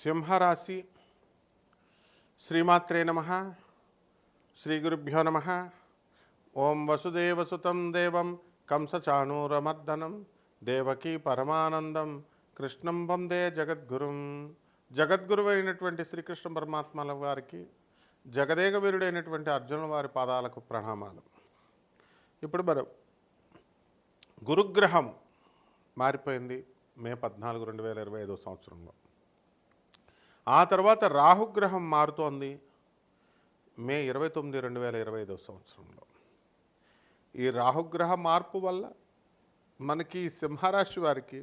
సింహరాశి శ్రీమాత్రే నమ శ్రీ గురుభ్యో నమ ఓం వసుదేవసుతం దేవం కంసచాణూరమర్దనం దేవకీ పరమానందం కృష్ణం వందే జగద్గురుం జగద్గురువైనటువంటి శ్రీకృష్ణ పరమాత్మల వారికి జగదేక వీరుడైనటువంటి అర్జునుల వారి పాదాలకు ప్రణామాలు. ఇప్పుడు మనం గురుగ్రహం మారిపోయింది మే పద్నాలుగు రెండు వేల ఇరవై ఐదో సంవత్సరంలో. ఆ తర్వాత రాహుగ్రహం మారుతోంది. మే ఇరవై తొమ్మిది రెండు వేల ఇరవై ఐదో సంవత్సరంలో. ఈ రాహుగ్రహ మార్పు వల్ల మనకి ఈ సింహరాశి వారికి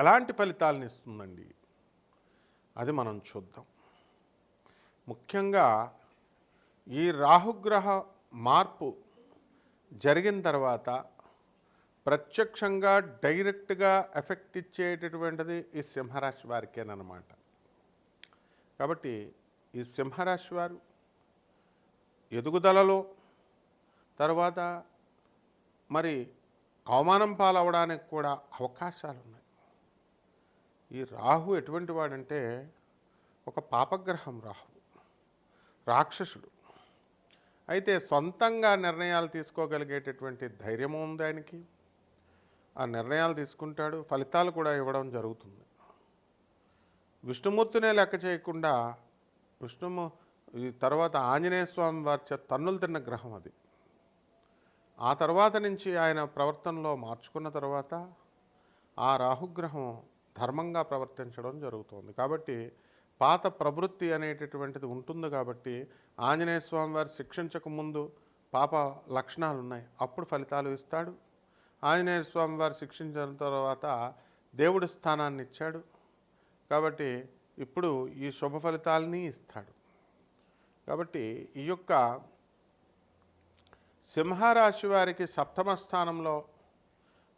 ఎలాంటి ఫలితాలను ఇస్తుందండి? అది మనం చూద్దాం. ముఖ్యంగా ఈ రాహుగ్రహ మార్పు జరిగిన తర్వాత ప్రత్యక్షంగా డైరెక్ట్గా ఎఫెక్ట్ ఇచ్చేటటువంటిది ఈ సింహరాశి వారికేనమాట కాబట్టి ఈ సింహరాశి వారు ఎదుగుదలలో తర్వాత మరి అవమానం పాలవడానికి కూడా అవకాశాలు ఉన్నాయి ఈ రాహు ఎటువంటి వాడంటే ఒక పాపగ్రహం రాహు రాక్షసుడు. అయితే సొంతంగా నిర్ణయాలు తీసుకోగలిగేటటువంటి ధైర్యం ఉంది ఆయనకి. ఆ నిర్ణయాలు తీసుకుంటాడు ఫలితాలు కూడా ఇవ్వడం జరుగుతుంది. విష్ణుమూర్తినే లెక్క చేయకుండా విష్ణుము ఈ తర్వాత ఆంజనేయ స్వామి వారి తన్నులు తిన్న గ్రహం అది. ఆ తర్వాత నుంచి ఆయన ప్రవర్తనలో మార్చుకున్న తర్వాత ఆ రాహుగ్రహం ధర్మంగా ప్రవర్తించడం జరుగుతుంది. కాబట్టి పాత ప్రవృత్తి అనేటటువంటిది ఉంటుంది కాబట్టి ఆంజనేయ స్వామి వారు శిక్షించక ముందు పాప లక్షణాలు ఉన్నాయి అప్పుడు ఫలితాలు ఇస్తాడు. ఆంజనేయ స్వామి వారు శిక్షించిన తర్వాత దేవుడి స్థానాన్ని ఇచ్చాడు. కాబట్టి ఇప్పుడు ఈ శుభ ఫలితాలని ఇస్తాడు. కాబట్టి ఈ యొక్క సింహరాశి వారికి సప్తమ స్థానంలో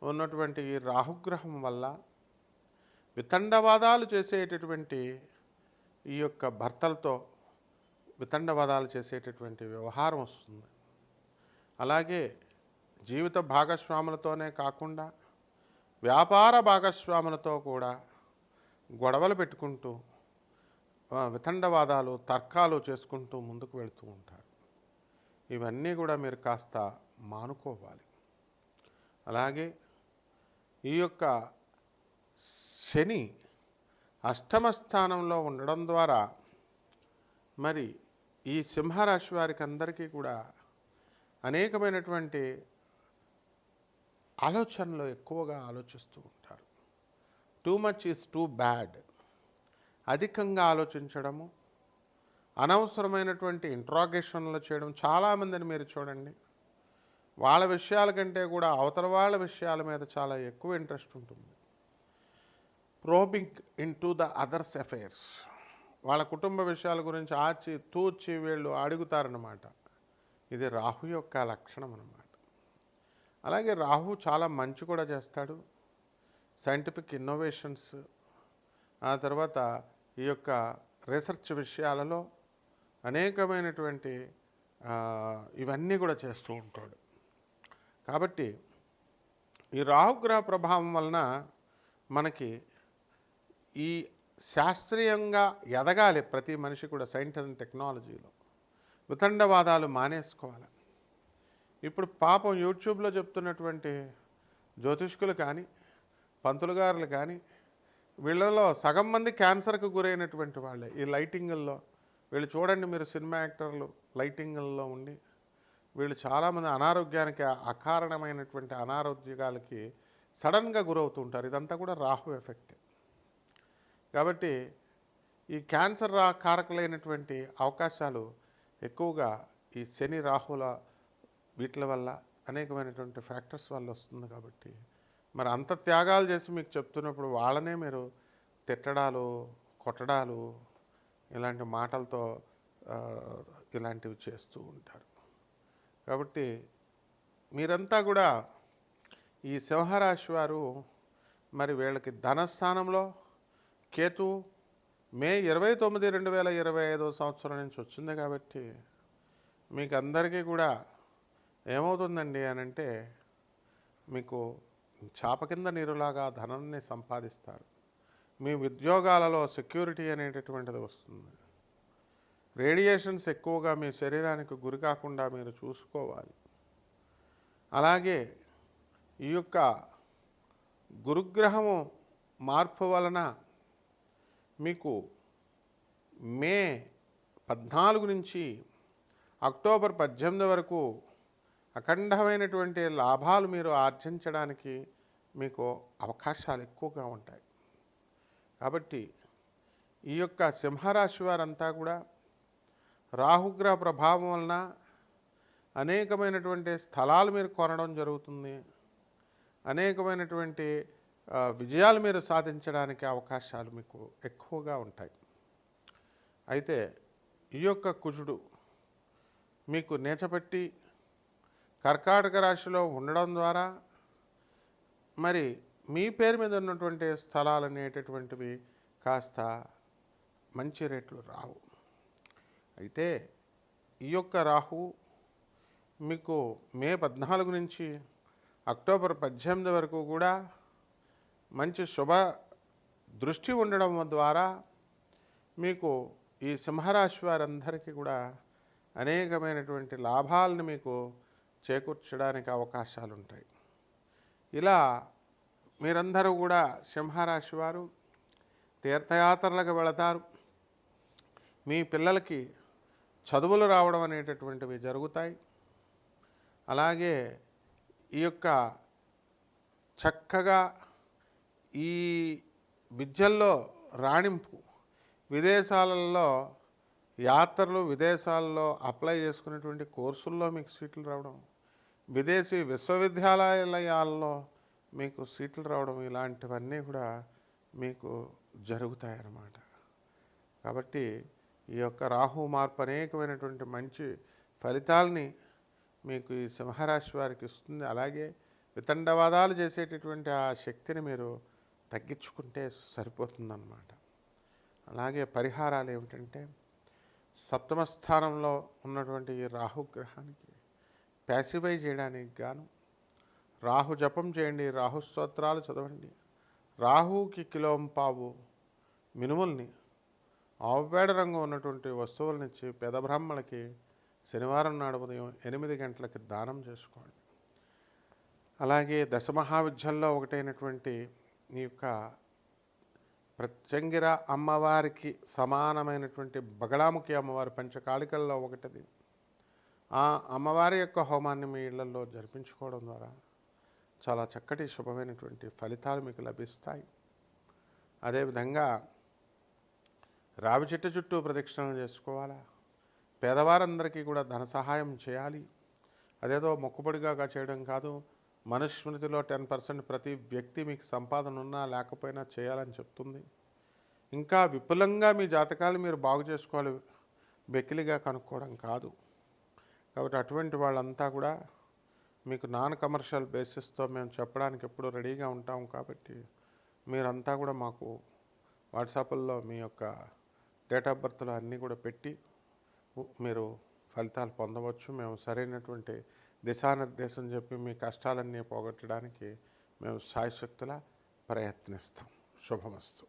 ఉన్నటువంటి ఈ రాహుగ్రహం వల్ల వితండవాదాలు చేసేటటువంటి ఈ యొక్క భర్తలతో వితండవాదాలు చేసేటటువంటి వ్యవహారం వస్తుంది. అలాగే జీవిత భాగస్వాములతోనే కాకుండా వ్యాపార భాగస్వాములతో కూడా గొడవలు పెట్టుకుంటూ వితండవాదాలు తర్కాలు చేసుకుంటూ ముందుకు వెళుతూ ఉంటారు. ఇవన్నీ కూడా మీరు కాస్త మానుకోవాలి. అలాగే ఈ యొక్క శని అష్టమ స్థానంలో ఉండడం ద్వారా మరి ఈ సింహరాశి వారికి అందరికీ కూడా అనేకమైనటువంటి ఆలోచనలు ఎక్కువగా ఆలోచిస్తూ too much is too bad. అధికంగా ఆలోచించడము అనవసరమైనటువంటి ఇంట్రాగేషన్లు చేయడం చాలామందిని మీరు చూడండి. వాళ్ళ విషయాల కంటే కూడా అవతల వాళ్ళ విషయాల మీద చాలా ఎక్కువ ఇంట్రెస్ట్ ఉంటుంది. Probing into the others affairs వాళ్ళ కుటుంబ విషయాల గురించి ఆచి తూచి వీళ్ళు అడుగుతారన్నమాట. ఇది రాహు యొక్క లక్షణం అన్నమాట. అలాగే రాహు చాలా మంచి కూడా చేస్తాడు. సైంటిఫిక్ ఇన్నోవేషన్స్ ఆ తర్వాత ఈ యొక్క రీసెర్చ్ విషయాలలో అనేకమైనటువంటి ఇవన్నీ కూడా చేస్తూ ఉంటాడు. కాబట్టి ఈ రాహుగ్రహ ప్రభావం వలన మనకి ఈ శాస్త్రీయంగా ఎదగాలి ప్రతి మనిషి కూడా సైన్స్ అండ్ టెక్నాలజీలో వితండవాదాలు మానేసుకోవాలి. ఇప్పుడు పాపం యూట్యూబ్లో చెప్తున్నటువంటి జ్యోతిష్కులు కానీ పంతులు గారులు కానీ వీళ్ళలో సగం మంది క్యాన్సర్కు గురైనటువంటి వాళ్ళే. ఈ లైటింగుల్లో వీళ్ళు చూడండి మీరు సినిమా యాక్టర్లు లైటింగుల్లో ఉండి వీళ్ళు చాలామంది అనారోగ్యానికి అకారణమైనటువంటి అనారోగ్యాలకి సడన్గా గురవుతుంటారు ఇదంతా కూడా రాహు ఎఫెక్ట్. కాబట్టి ఈ క్యాన్సర్ రా కారకులైనటువంటి అవకాశాలు ఎక్కువగా ఈ శని రాహుల వీటి వల్ల అనేకమైనటువంటి ఫ్యాక్టర్స్ వల్ల వస్తుంది కాబట్టి మరి అంత త్యాగాలు చేసి మీకు చెప్తున్నప్పుడు వాళ్ళనే మీరు తిట్టడాలు కొట్టడాలు ఇలాంటి మాటలతో ఇలాంటివి చేస్తూ ఉంటారు. కాబట్టి మీరంతా కూడా ఈ సింహరాశి వారు మరి వీళ్ళకి ధనస్థానంలో కేతు మే ఇరవై తొమ్మిది రెండు వేల ఇరవై ఐదో సంవత్సరం నుంచి వచ్చింది కాబట్టి మీకు అందరికీ కూడా ఏమవుతుందండి అని అంటే మీకు చాప కింద నీరులాగా ధనాన్ని సంపాదిస్తారు. మీ ఉద్యోగాలలో సెక్యూరిటీ అనేటటువంటిది వస్తుంది. రేడియేషన్స్ ఎక్కువగా మీ శరీరానికి గురి కాకుండా మీరు చూసుకోవాలి. అలాగే ఈ యొక్క గురుగ్రహము మార్పు వలన మీకు మే పద్నాలుగు నుంచి అక్టోబర్ పద్దెనిమిది వరకు అఖండమైనటువంటి లాభాలు మీరు ఆర్జించడానికి మీకు అవకాశాలు ఎక్కువగా ఉంటాయి. కాబట్టి ఈ యొక్క సింహరాశి వారంతా కూడా రాహుగ్రహ ప్రభావం వలన అనేకమైనటువంటి స్థలాలు మీరు కొనడం జరుగుతుంది. అనేకమైనటువంటి విజయాలు మీరు సాధించడానికి అవకాశాలు మీకు ఎక్కువగా ఉంటాయి. అయితే ఈ యొక్క కుజుడు మీకు నేచపెట్టి కర్కాటక రాశిలో ఉండడం ద్వారా మరి మీ పేరు మీద ఉన్నటువంటి స్థలాలు అనేటటువంటివి కాస్త మంచి రేట్లు రావు. అయితే ఈ యొక్క రాహు మీకు మే పద్నాలుగు నుంచి అక్టోబర్ పద్దెనిమిది వరకు కూడా మంచి శుభ దృష్టి ఉండడం ద్వారా మీకు ఈ సింహరాశి వారందరికీ కూడా అనేకమైనటువంటి లాభాలను మీకు చేకూర్చడానికి అవకాశాలు ఉంటాయి ఇలా మీరందరూ కూడా సింహరాశి వారు తీర్థయాత్రలకు వెళతారు. మీ పిల్లలకి చదువులు రావడం అనేటటువంటివి జరుగుతాయి. అలాగే ఈ యొక్క చక్కగా ఈ విద్యల్లో రాణింపు విదేశాలలో యాత్రలు విదేశాల్లో అప్లై చేసుకునేటువంటి కోర్సుల్లో మీకు సీట్లు రావడం విదేశీ విశ్వవిద్యాలయాల్లో మీకు సీట్లు రావడం ఇలాంటివన్నీ కూడా మీకు జరుగుతాయన్నమాట. కాబట్టి ఈ యొక్క రాహు మార్పు అనేకమైనటువంటి మంచి ఫలితాలని మీకు ఈ సింహరాశి వారికి ఇస్తుంది. అలాగే వితండవాదాలు చేసేటటువంటి ఆ శక్తిని మీరు తగ్గించుకుంటే సరిపోతుందన్నమాట. అలాగే పరిహారాలు ఏమిటంటే సప్తమ స్థానంలో ఉన్నటువంటి ఈ రాహుగ్రహానికి ప్యాసిఫై చేయడానికి గాను. రాహు జపం చేయండి రాహు స్తోత్రాలు చదవండి. రాహుకి కిలోం పావు మినుముల్ని ఆవుపేడ రంగు ఉన్నటువంటి వస్తువులనిచ్చి పెద బ్రాహ్మణులకి శనివారం నాడు ఉదయం ఎనిమిది గంటలకి దానం చేసుకోండి. అలాగే దశమహావిద్యల్లో ఒకటైనటువంటి ఈ యొక్క ప్రత్యంగిర అమ్మవారికి సమానమైనటువంటి బగళాముఖి అమ్మవారి పంచకాళికల్లో ఒకటిది. ఆ అమ్మవారి యొక్క హోమాన్ని మీ ఇళ్ళలో జరిపించుకోవడం ద్వారా చాలా చక్కటి శుభమైనటువంటి ఫలితాలు మీకు లభిస్తాయి. అదేవిధంగా రావి చెట్టు చుట్టూ ప్రదక్షిణలు చేసుకోవాలా? పేదవారందరికీ కూడా ధన సహాయం చేయాలి. అదేదో మొక్కుబడిగా చేయడం కాదు మనుస్మృతిలో టెన్ పర్సెంట్ ప్రతి వ్యక్తి మీకు సంపాదన ఉన్నా లేకపోయినా చేయాలని చెప్తుంది. ఇంకా విపులంగా మీ జాతకాలు మీరు బాగు చేసుకోవాలి వెకిలిగా కనుక్కోవడం కాదు. కాబట్టి అటువంటి వాళ్ళంతా కూడా మీకు నాన్ కమర్షియల్ బేసిస్తో మేము చెప్పడానికి ఎప్పుడూ రెడీగా ఉంటాం కాబట్టి మీరంతా కూడా మాకు వాట్సాప్లో మీ యొక్క డేట్ ఆఫ్ బర్త్లు అన్నీ కూడా పెట్టి మీరు ఫలితాలు పొందవచ్చు. మేము సరైనటువంటి దిశానిర్దేశం చెప్పి మీ కష్టాలన్నీ పోగొట్టడానికి మేము సాయశక్తుల ప్రయత్నిస్తాం. శుభమస్తు.